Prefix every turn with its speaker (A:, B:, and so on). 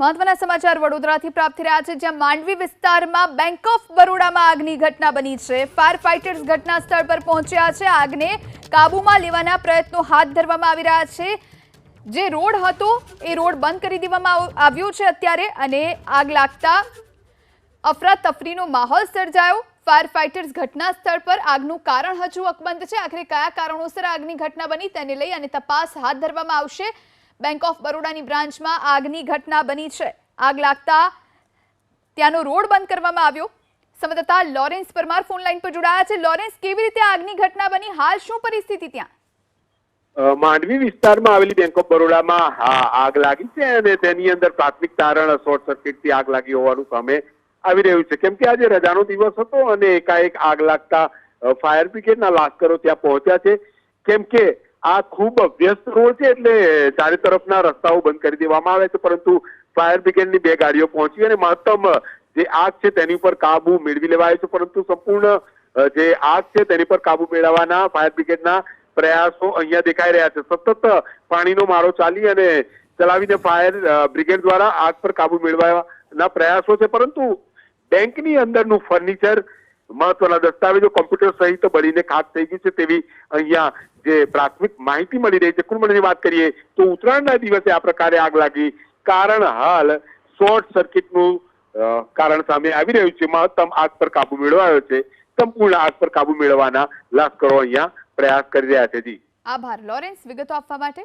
A: મહત્વના સમાચાર વડોદરાથી પ્રાપ્ત થઈ રહ્યા છે, જ્યાં માંડવી વિસ્તારમાં બેંક ઓફ બરોડામાં આગની ઘટના બની છે. ફાયર ફાઇટર્સ ઘટના સ્થળ પર પહોંચ્યા છે. આગને કાબૂમાં લેવાના પ્રયત્નો હાથ ધરવામાં આવી રહ્યા છે. જે રોડ હતો, એ રોડ બંધ કરી દેવામાં આવ- આવ્યો છે અત્યારે અને આગ લાગતા અફરાતફરીનો માહોલ સર્જાયો. ફાયર ફાઇટર્સ ઘટના સ્થળ પર આગનું કારણ હજુ અકબંધ છે. આખરે કયા કારણોસર આગની ઘટના બની તેને લઈ અને તપાસ હાથ ધરવામાં આવશે. બેંક ઓફ બરોડાની બ્રાન્ચમાં આગની ઘટના બની છે. આગ લાગતા ત્યાંનો રોડ બંધ કરવામાં આવ્યો. સંવાદદાતા લોરેન્સ પરમાર ફોન લાઈન પર જોડાયા છે. લોરેન્સ, કેવી રીતે આગની ઘટના બની? હાલ શું પરિસ્થિતિ ત્યાં?
B: માંડવી વિસ્તારમાં આવેલી બેંક ઓફ બરોડામાં આગ લાગી છે અને તેની અંદર પ્રાથમિક તારણ, શોર્ટ સર્કિટથી આગ લાગી હોવાનું સામે આવી રહ્યું છે. કેમ કે આજે રજાનો દિવસ હતો અને એકાએક આગ લાગતા ફાયર બ્રિગેડના લાશ્કરો ત્યાં પહોંચ્યા છે. કેમ કે આ ખૂબ વ્યસ્ત રોડ છે એટલે ચારે તરફના રસ્તાઓ બંધ કરી દેવામાં આવે છે, પરંતુ ફાયર બ્રિગેડની બે ગાડીઓ પહોંચી અને મહત્તમ જે આગ છે તેની પર કાબુ મેળવી લેવાયો છે, પરંતુ સંપૂર્ણ જે આગ છે તેની પર કાબુ મેળવવાના ફાયર બ્રિગેડના પ્રયાસો અહીંયા દેખાઈ રહ્યા છે. સતત પાણીનો મારો ચાલી અને ચલાવીને ફાયર બ્રિગેડ દ્વારા આગ પર કાબુ મેળવવાના પ્રયાસો છે, પરંતુ બેંકની અંદરનું ફર્નિચર મહત્વના દસ્તાવેજો કોમ્પ્યુટર સહિત બળીને ખાત થઈ ગઈ છે તેવી અહીંયા જે પ્રાથમિક માહિતી મળી રહી છે. કુલ મળીને વાત કરીએ તો ઉત્તરાયણના દિવસે આ પ્રકારે આગ લાગી. કારણ હાલ શોર્ટ સર્કિટનું કારણ સામે આવી રહ્યું છે. મહત્તમ આગ પર કાબુ મેળવાયો છે. સંપૂર્ણ આગ પર કાબુ મેળવવાના લશ્કરો અહીંયા પ્રયાસ કરી રહ્યા છે. જી.
A: આભાર. લોરેન્સ, વિગતો આપવા માટે?